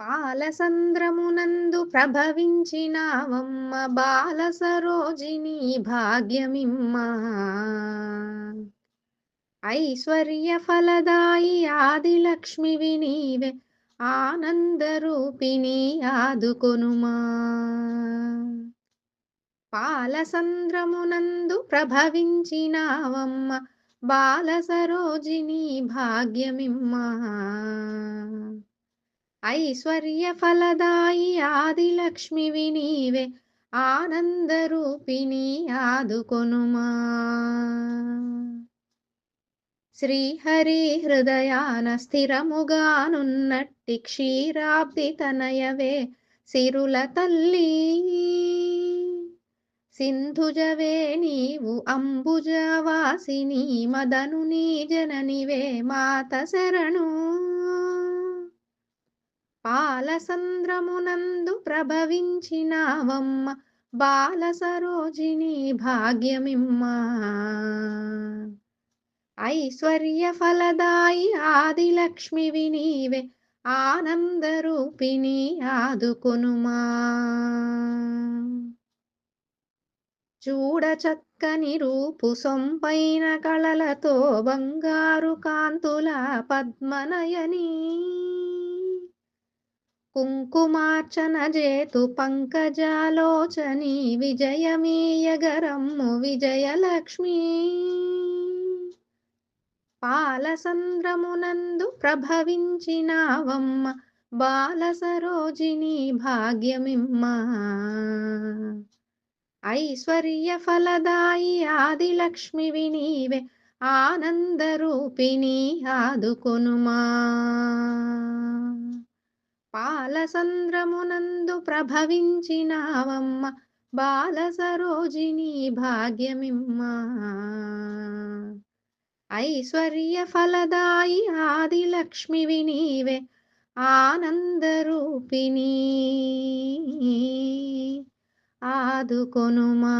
పాలసంద్రమునందు ప్రభవించినావమ్మ బాల సరోజిని భాగ్యమిమ్మ. ఐశ్వర్య ఫలదాయి ఆదిలక్ష్మివి వినీవే ఆనందరూపిణి ఆదుకొనుమా. పాలసంద్రమునందు ప్రభవించినావమ్మ బాల సరోజిని భాగ్యమిమ్మ. ఐశ్వర్య ఫలదాయి ఆదిలక్ష్మివి నీవే ఆనందరూపిణి ఆదుకొనుమా. శ్రీహరి హృదయాన స్థిరముగానున్నట్టి క్షీరాబ్ది తనయవే సిరుల తల్లి. సింధుజవే నీవు అంబుజవాసిని మదను నీ జననివే మాత శరణు. పాలసంద్రమునందు ప్రభవించినావమ్మ బాల సరోజిని భాగ్యమిమ్మ. ఐశ్వర్య ఫలదాయి ఆదిలక్ష్మివి నీవే ఆనందరూపిణి ఆదుకొనుమా. చూడ చక్కని రూపు సొంపైన కళలతో బంగారు కాంతుల పద్మనయని. కుంకుమార్చన జేతు పంకజాలోచని విజయమీయగరమ్ము విజయలక్ష్మి. పాలసంద్రమునందు ప్రభవించినావమ్మ బాల సరోజిని భాగ్యమిమ్మ. ఐశ్వర్య ఫలదాయి ఆదిలక్ష్మివి వినీవే ఆనందరూపిణి ఆదుకొనుమా. బాలసంద్రమునందు ప్రభవించినావమ్మ బాల సరోజిని భాగ్యమిమ్మ. ఐశ్వర్య ఫలదాయి ఆది ఆదిలక్ష్మివి నీవే ఆనందరూపిణి. ఆదుకొనుమా.